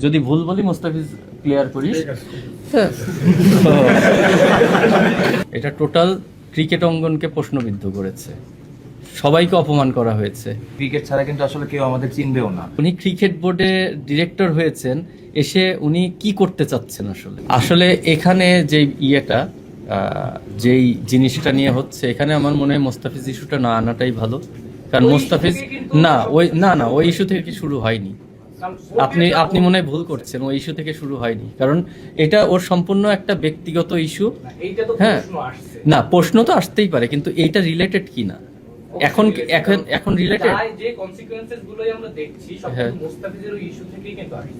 যদি ভুল বলি মোস্তাফিজ ক্লিয়ার করিস। এটা টোটাল ক্রিকেট অঙ্গনকে প্রশ্নবিদ্ধ করেছে। সবাইকে অপমান করা হয়েছে। ক্রিকেট ছাড়া কিন্তু আসলে কেউ আমাদের চিনবেও না। উনি ক্রিকেট বোর্ডে ডিরেক্টর হয়েছেন এসে উনি কি করতে চাচ্ছেন আসলে? আসলে এখানে যে ইয়েটা যেই জিনিসটা নিয়ে হচ্ছে এখানে আমার মনে হয় মোস্তাফিজ ইস্যুটা না আনাটাই ভালো। কারণ মোস্তাফিজ না ওই না না ওই ইস্যু থেকে শুরু হয়নি। আপনি আপনি মনে হয় ভুল করছেন ওই ইস্যু থেকে শুরু হয়নি। কারণ এটা ওর সম্পূর্ণ একটা ব্যক্তিগত ইস্যু হ্যাঁ। না প্রশ্ন তো আসতেই পারে কিন্তু এইটা রিলেটেড কি না? এখন এখন এখন রিলেটেড যে কনসিকোয়েন্সেস গুলোই আমরা দেখছি সব হ্যাঁ। মুস্তাফিজের ওই ইস্যু থেকেই কিন্তু আসছে।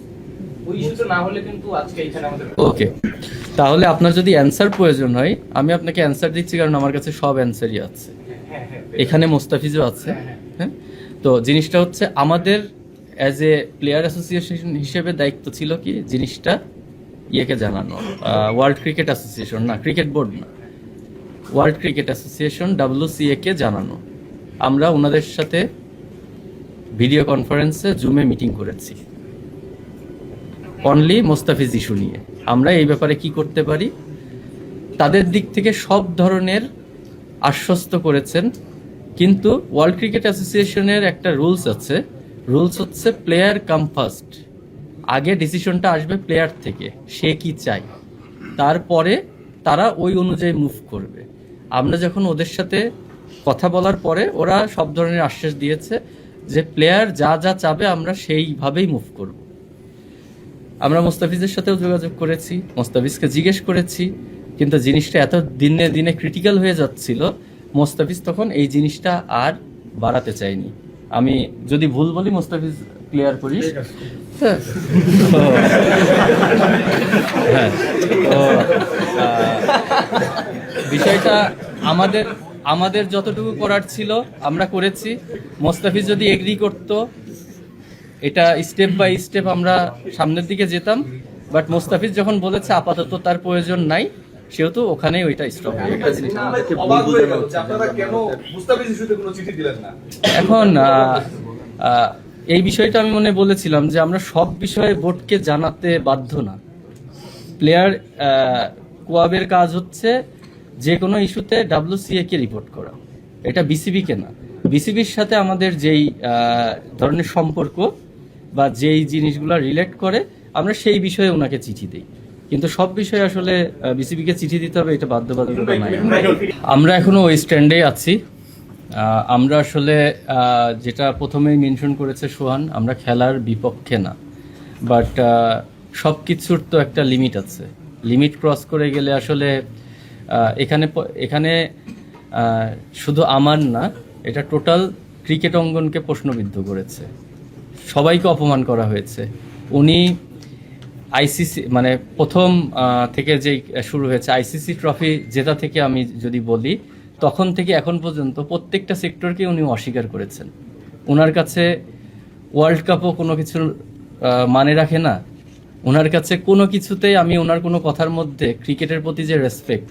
ওকে তাহলে আপনার যদি অ্যান্সার প্রয়োজন হয় আমি আপনাকে অ্যান্সার দিচ্ছি কারণ আমার কাছে সব অ্যান্সারই আছে। হ্যাঁ হ্যাঁ এখানে মোস্তাফিজও আছে। হ্যাঁ? তো জিনিসটা হচ্ছে আমাদের অ্যাজ এ প্লেয়ার অ্যাসোসিয়েশন হিসেবে দায়িত্ব ছিল কি জিনিসটা ইয়েকে জানানো। ওয়ার্ল্ড ক্রিকেট অ্যাসোসিয়েশন না ক্রিকেট বোর্ড না। ওয়ার্ল্ড ক্রিকেট অ্যাসোসিয়েশন ডাব্লিউসিএ কে জানানো। আমরা ওনাদের সাথে ভিডিও কনফারেন্সে জুমে মিটিং করেছি। অনলি মোস্তাফিজ ইস্যু নিয়ে। আমরা এই ব্যাপারে কি করতে পারি? তাদের দিক থেকে সব ধরনের আশ্বস্ত করেছেন, কিন্তু ওয়ার্ল্ড ক্রিকেট অ্যাসোসিয়েশনের একটা রুলস আছে রুলস হচ্ছে প্লেয়ার কাম ফার্স্ট আগে ডিসিশনটা আসবে প্লেয়ার থেকে, সে কি চাই তারপরে তারা ওই অনুযায়ী মুভ করবে। আমরা যখন ওদের সাথে কথা বলার পরে ওরা সব ধরনের আশ্বাস দিয়েছে যে প্লেয়ার যা যা চাবে আমরা সেইভাবেই মুভ করব। আমরা মোস্তাফিজের সাথেও যোগাযোগ করেছি, মোস্তাফিজকে জিজ্ঞেস করেছি, কিন্তু জিনিসটা এত দিনে দিনে ক্রিটিক্যাল হয়ে যাচ্ছিল, মোস্তাফিজ তখন এই জিনিসটা আর বাড়াতে চায়নি। আমি যদি ভুল বলি মোস্তাফিজ ক্লিয়ার করিস? হ্যাঁ তো, হ্যাঁ। তো বিষয়টা আমাদের আমাদের যতটুকু করার ছিল আমরা করেছি। মোস্তাফিজ যদি এগ্রি করতো এটা স্টেপ বাই স্টেপ আমরা সামনের দিকে যেতাম। বাট মোস্তাফিজ যখন বলেছে আপাতত তার প্রয়োজন নাই। সেহেতু ওখানেই ওইটা হয়ে হয়ে গেল যে আপনারা কেন মুস্তাফিজ ইস্যুতে কোনো চিঠি দিলেন না? এখন এই বিষয়টা আমি মনে বলেছিলাম যে আমরা সব বিষয়ে বোর্ডকে জানাতে বাধ্য না। প্লেয়ার কোয়াবের কাজ হচ্ছে যে কোনো ইস্যুতে ডাব্লিউসিএ কে রিপোর্ট করা। এটা বিসিবি কে না। বিসিবির সাথে আমাদের যেই ধরনের সম্পর্ক বা যেই জিনিসগুলো রিলেট করে আমরা সেই বিষয়ে ওনাকে চিঠি দিই। কিন্তু সব বিষয়ে আসলে বিসিবি কে চিঠি দিতে হবে এটা বাধ্যবাধকতা নাই। আমরা এখনও ওই স্ট্যান্ডে আছি। আমরা আসলে যেটা প্রথমেই মেনশন করেছে সোহান আমরা খেলার বিপক্ষে না। বাট সব কিছুর তো একটা লিমিট আছে। লিমিট ক্রস করে গেলে আসলে এখানে এখানে শুধু আমার না এটা টোটাল ক্রিকেট অঙ্গনকে প্রশ্নবিদ্ধ করেছে। সবাইকে অপমান করা হয়েছে। উনি আইসিসি মানে প্রথম থেকে যেই শুরু হয়েছে আইসিসি ট্রফি জেতা থেকে আমি যদি বলি, তখন থেকে এখন পর্যন্ত প্রত্যেকটা সেক্টরকে উনি অস্বীকার করেছেন। ওনার কাছে ওয়ার্ল্ড কাপও কোনো কিছুর মানে রাখে না। ওনার কাছে কোনো কিছুতেই আমি ওনার কোনো কথার মধ্যে ক্রিকেটের প্রতি যে রেসপেক্ট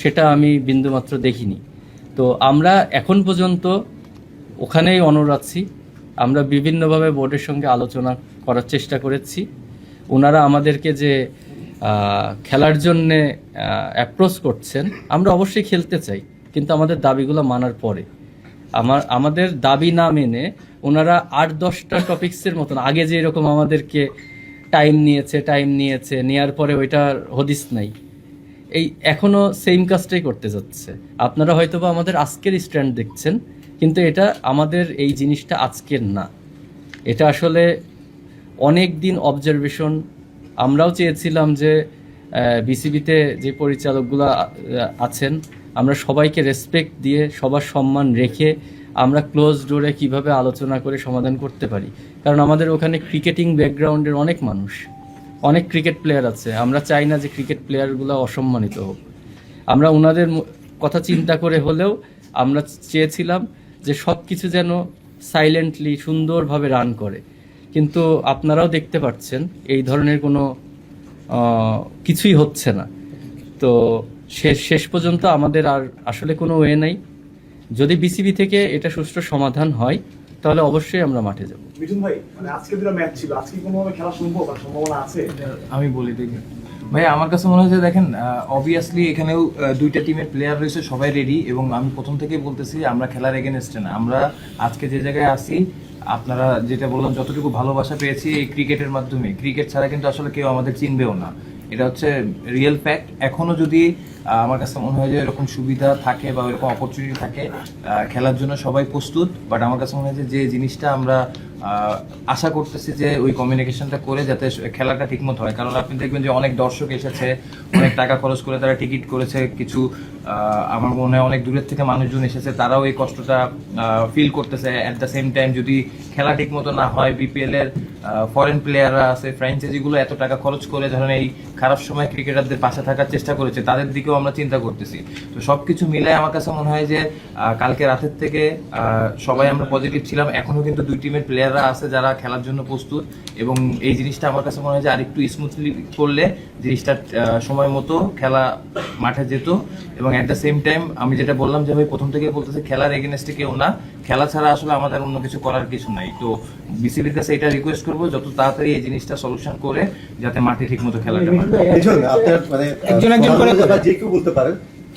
সেটা আমি বিন্দুমাত্র দেখিনি। তো আমরা এখন পর্যন্ত ওখানেই অনর আমরা বিভিন্নভাবে বোর্ডের সঙ্গে আলোচনা করার চেষ্টা করেছি। ওনারা আমাদেরকে যে খেলার জন্যে অ্যাপ্রোচ করছেন, আমরা অবশ্যই খেলতে চাই, কিন্তু আমাদের দাবিগুলো মানার পরে। আমার, আমাদের দাবি না মেনে ওনারা আট দশটা টপিক্সের মতন, আগে যে এরকম আমাদেরকে টাইম নিয়েছে টাইম নিয়েছে, নেয়ার পরে ওইটার হদিস নাই। এই এখনও সেম কাজটাই করতে যাচ্ছে। আপনারা হয়তোবা আমাদের আজকের স্ট্যান্ড দেখছেন, কিন্তু এটা আমাদের এই জিনিসটা আজকের না। এটা আসলে অনেক দিন অবজারভেশন আমরাও চেয়েছিলাম যে বিসিবিতে যে পরিচালকগুলো আছেন, আমরা সবাইকে রেসপেক্ট দিয়ে, সবার সম্মান রেখে আমরা ক্লোজ ডোরে কীভাবে আলোচনা করে সমাধান করতে পারি। কারণ আমাদের ওখানে ক্রিকেটিং ব্যাকগ্রাউন্ডের অনেক মানুষ, অনেক ক্রিকেট প্লেয়ার আছে। আমরা চাই না যে ক্রিকেট প্লেয়ারগুলো অসম্মানিত হোক। আমরা ওনাদের কথা চিন্তা করে হলেও আমরা চেয়েছিলাম যে সব কিছু যেন সাইলেন্টলি সুন্দরভাবে রান করে। কিন্তু আপনারাও দেখতে পাচ্ছেন এই ধরনের কোনো কিছুই হচ্ছে না। তো শেষ শেষ পর্যন্ত আমাদের আর আসলে কোনো ওয়ে নাই। যদি বিসিবি থেকে এটা সুষ্ঠু সমাধান হয় তাহলে অবশ্যই আমরা মাঠে যাব। মিঠুন ভাই মানে আজকে দুটো ম্যাচ ছিল আজকে কোনোভাবে খেলা সম্ভব আর সম্ভাবনা আছে? আমি বলি দেখি ভাই আমার কাছে মনে হচ্ছে দেখেন অবভিয়াসলি এখানেও দুইটা টিমের প্লেয়ার রয়েছে সবাই রেডি এবং আমি প্রথম থেকেই বলতেছি আমরা খেলার এগেনস্টে না। আমরা আজকে যে জায়গায় আছি আপনারা যেটা বললাম, যতটুকু ভালোবাসা পেয়েছি এই ক্রিকেটের মাধ্যমে। ক্রিকেট ছাড়া কিন্তু আসলে কেউ আমাদের চিনবেও না। এটা হচ্ছে রিয়েল ফ্যাক্ট এখনও যদি আমার কাছে মনে হয় যে এরকম সুবিধা থাকে বা এরকম অপরচুনিটি থাকে খেলার জন্য সবাই প্রস্তুত বাট আমার কাছে মনে হয় যে জিনিসটা আমরা আশা করতেছি যে ওই কমিউনিকেশনটা করে যাতে খেলাটা ঠিকমতো হয়। কারণ আপনি দেখবেন যে অনেক দর্শক এসেছে, অনেক টাকা খরচ করে তারা টিকিট করেছে, কিছু আমার মনে হয় অনেক দূরের থেকে মানুষজন এসেছে, তারাও এই কষ্টটা ফিল করতেছে। অ্যাট দ্য সেম টাইম যদি খেলা ঠিকমতো না হয় বিপিএল এর ফরেন প্লেয়াররা আছে ফ্র্যাঞ্চাইজিগুলো এত টাকা খরচ করে, ধরেন এই খারাপ সময় ক্রিকেটারদের পাশে থাকার চেষ্টা করেছে, তাদের দিকেও আমরা চিন্তা করতেছি। তো সব কিছু মিলে আমার কাছে মনে হয় যে কালকে রাতের থেকে সবাই আমরা পজিটিভ ছিলাম, এখনও কিন্তু দুই টিমের প্লেয়াররা আছে যারা খেলার জন্য প্রস্তুত এবং এই জিনিসটা আমার কাছে মনে হয় যে আরেকটু স্মুথলি করলে জিনিসটা আহ, সময় মতো খেলা মাঠে যেত এবং অ্যাট দ্য সেম টাইম আমি যেটা বললাম যে ভাই প্রথম থেকে বলতেছি খেলার এগেনস্টে কেউ না। খেলা ছাড়া আসলে আমাদের অন্য কিছু করার কিছু নাই। তো বিসিবির কাছে এটা রিকোয়েস্ট করব যত তাড়াতাড়ি এই জিনিসটা সলিউশন করে যাতে মাঠে ঠিকমতো খেলাটা হয়। একজন মানে একজন একজন করে যে কেউ বলতে পারেন।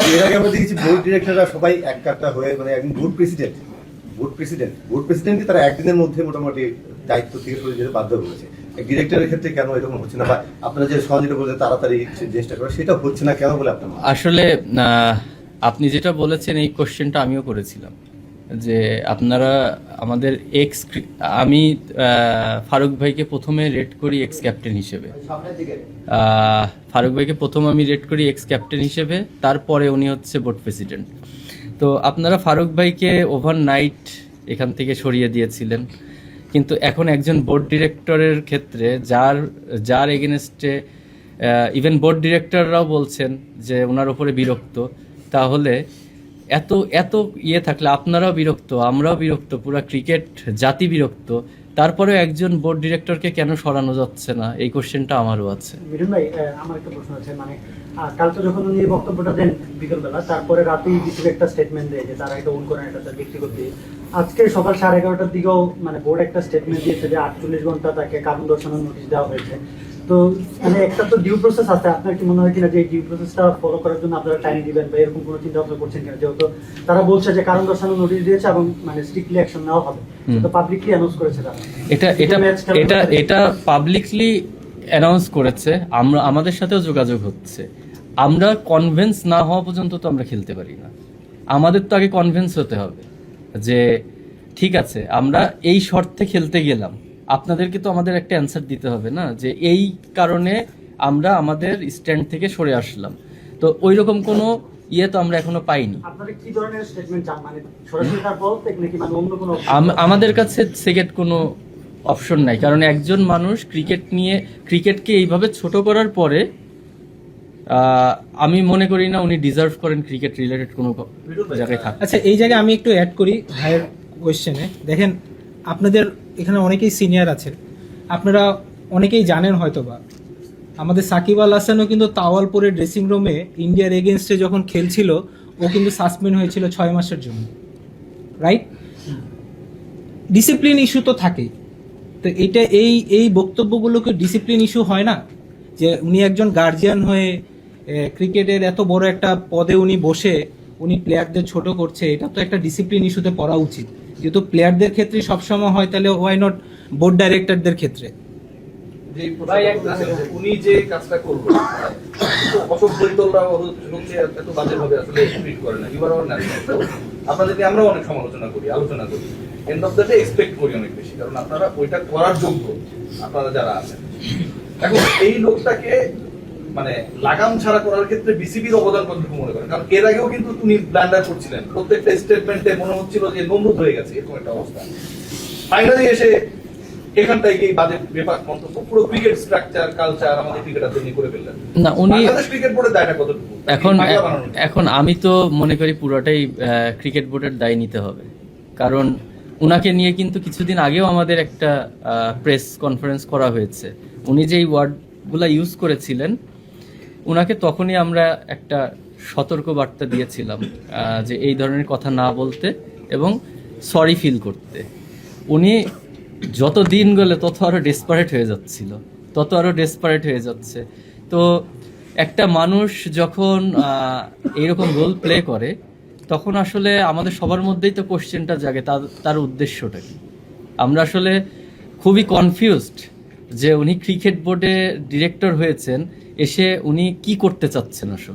এর আগে আমরা দেখেছি বোর্ড ডিরেক্টররা সবাই এক কাটটা হয়ে মানে একজন board president board president board প্রেসিডেন্টই তারা একদিনের মধ্যে মোটামুটি দায়িত্ব থেকে সরে যেতে বাধ্য হয়েছে। ডিরেক্টরের ক্ষেত্রে কেন এরকম হচ্ছে না? বা আপনারা যে সহযোগিতা বলতে তাড়াতাড়ি জিনিসটা করে সেটা হচ্ছে না কেন বলে আপনার আসলে আপনি যেটা বলেছেন এই কোশ্চেনটা আমিও করেছিলাম। যে আপনারা আমাদের এক্স আমি ফারুক ভাইকে প্রথমে রেড করি এক্স ক্যাপ্টেন হিসেবে। আহ, ফারুক ভাইকে প্রথম আমি রেড করি এক্স ক্যাপ্টেন হিসেবে তারপরে উনি হচ্ছে বোর্ড প্রেসিডেন্ট তো আপনারা ফারুক ভাইকে ওভারনাইট এখান থেকে সরিয়ে দিয়েছিলেন। কিন্তু এখন একজন বোর্ড ডিরেক্টরের ক্ষেত্রে যার যার এগেনস্টে ইভেন বোর্ড ডিরেক্টররাও বলছেন যে ওনার ওপরে বিরক্ত। তাহলে এত এত ইয়ে থাকলে আপনারাও বিরক্ত, আমরাও বিরক্ত, পুরো ক্রিকেট জাতি বিরক্ত। তারপরেও একজন বোর্ড ডিরেক্টরকে কেন সরানো যাচ্ছে না? এই কোশ্চেনটা আমারও আছে। মিঠুন ভাই আমার একটা প্রশ্ন আছে মানে যখন উনি বক্তব্যটা দেন বিকেলবেলা, তারপরে রাতেই বিসিবি একটা স্টেটমেন্ট দেয় যে তারা এটা ওন করেন এটা তার ব্যক্তিগত। আজকে সকাল সাড়ে এগারোটার দিকেও মানে বোর্ড একটা স্টেটমেন্ট দিয়েছে যে আটচল্লিশ ঘণ্টা তাকে কারণ দর্শানোর নোটিশ দেওয়া হয়েছে। তো মানে একটা তো ডিউ প্রসেস আছে। আপনার কি মনে হয় কিনা যে ডিউ প্রসেসটা ফলো করার জন্য আপনারা টাইম দিবেন বা এরকম কোনো চিন্তা ভাবনা করছেন কিনা? যেহেতু তারা বলছে যে কারণ দর্শানোর নোটিশ দিয়েছে এবং মানে স্ট্রিক্টলি অ্যাকশন নেওয়া হবে। তো পাবলিকলি অ্যানাউন্স করেছে তারা। এটা এটা এটা এটা পাবলিকলি অ্যানাউন্স করেছে। আমরা আমাদের সাথেও যোগাযোগ হচ্ছে। আমরা কনভেন্স না হওয়া পর্যন্ত তো আমরা খেলতে পারি না। আমাদের তো আগে কনভেন্স হতে হবে যে ঠিক আছে আমরা এই শর্তে খেলতে গেলাম। আপনাদেরকে তো আমাদের একটা অ্যান্সার দিতে হবে না যে এই কারণে আমরা আমাদের স্ট্যান্ড থেকে সরে আসলাম। তো ওই রকম কোনো ইয়ে তো আমরা এখনও পাইনি। আপনারা কি ধরনের স্টেটমেন্ট চান? মানে মানে আমাদের কাছে সেকেন্ড কোনো অপশন নাই কারণ একজন মানুষ ক্রিকেট নিয়ে ক্রিকেটকে এইভাবে ছোট করার পরে আমি মনে করি না উনি ডিজার্ভ করেন ক্রিকেট রিলেটেড কোনো জায়গায় থাকতে আচ্ছা এই জায়গায় আমি একটু অ্যাড করি ভাইয়ের কোয়েশ্চেনে দেখেন আপনাদের এখানে অনেকেই সিনিয়র আছেন। আপনারা অনেকেই জানেন হয়তোবা। আমাদের সাকিব আল হাসানও কিন্তু তাওয়ালপুরের ড্রেসিং রুমে ইন্ডিয়ার এগেনস্টে যখন খেলছিল, ও কিন্তু সাসপেন্ড হয়েছিল ছয় মাসের জন্য। রাইট ডিসিপ্লিন ইস্যু তো থাকেই। তো এটা এই এই বক্তব্যগুলোকে ডিসিপ্লিন ইস্যু হয় না? যে উনি একজন গার্জিয়ান হয়ে ক্রিকেটের এত বড় একটা পদে উনি বসে, উনি প্লেয়ারদের ছোট করছে, এটা তো একটা ডিসিপ্লিন ইস্যুতে পড়া উচিত। যেহেতু প্লেয়ারদের ক্ষেত্রে সবসময় হয়, তাহলে ওয়াই নট বোর্ড ডাইরেক্টরদের ক্ষেত্রে? উনি যে কাজটা করবেন আসলে করে না আপনাদেরকে আমরা অনেক সমালোচনা করি, আলোচনা করি। এন্ড অফ এক্সপেক্ট করি অনেক বেশি, কারণ আপনারা ওইটা করার যোগ্য আপনারা যারা আছেন। এখন এই লোকটাকে মানে লাগাম ছাড়া করার ক্ষেত্রে বিসিবির অবদান কতটুকু মনে করেন? কারণ এর আগেও কিন্তু তুমি ব্ল্যান্ডার করছিলেন। প্রত্যেকটা স্টেটমেন্টে মনে হচ্ছিল যে নমরুদ হয়ে গেছে এরকম একটা অবস্থা। ফাইনালি এসে এখানটায় গিয়ে বাজে বেপাক মন্তব্য। পুরো ক্রিকেট স্ট্রাকচার কালচার আমাদের ক্রিকেটারদের নিয়ে করে ফেললেন। না উনি ক্রিকেট বোর্ডের দায়টা কতটুকু? এখন এখন আমি তো মনে করি পুরোটাই ক্রিকেট বোর্ডের দায় নিতে হবে। কারণ উনাকে নিয়ে কিন্তু কিছুদিন আগেও আমাদের একটা প্রেস কনফারেন্স করা হয়েছে। উনি যেই ওয়ার্ডগুলো ইউজ করেছিলেন উনাকে তখনই আমরা একটা সতর্ক বার্তা দিয়েছিলাম যে এই ধরনের কথা না বলতে এবং সরি ফিল করতে। উনি যত দিন গেলে তত আরও ডেসপারেট হয়ে যাচ্ছিল, তত আরও ডেসপারেট হয়ে যাচ্ছে। তো একটা মানুষ যখন এইরকম রোল প্লে করে, তখন আসলে আমাদের সবার মধ্যেই তো কোশ্চেনটা জাগে, তার তার উদ্দেশ্যটা কি? আমরা আসলে খুবই কনফিউজড যে উনি ক্রিকেট বোর্ডে ডিরেক্টর হয়েছেন এসে উনি কি করতে চাচ্ছেন আসলে?